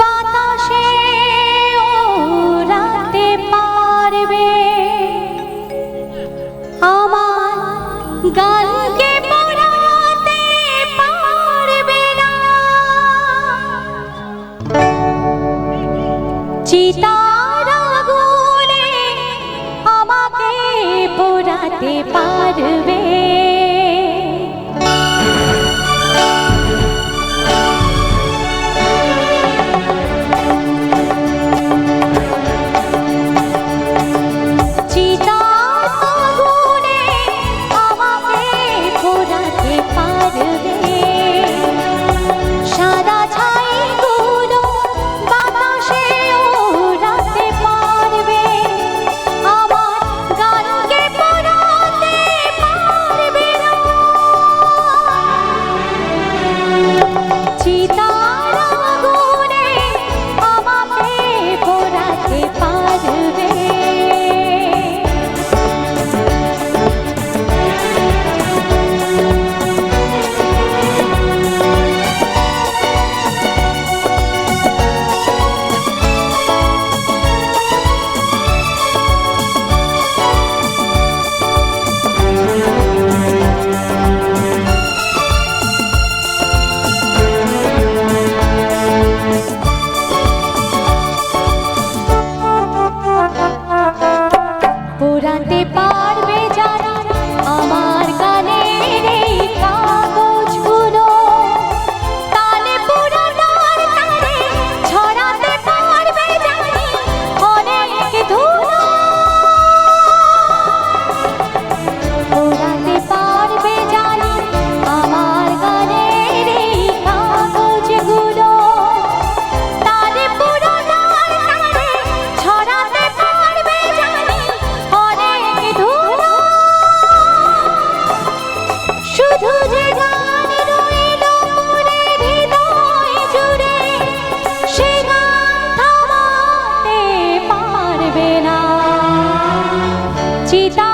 বাতাসে ওড়াতে পারবে। আমার গানকে চিতার আগুনে আমাকে পারবে চিতার আগুনে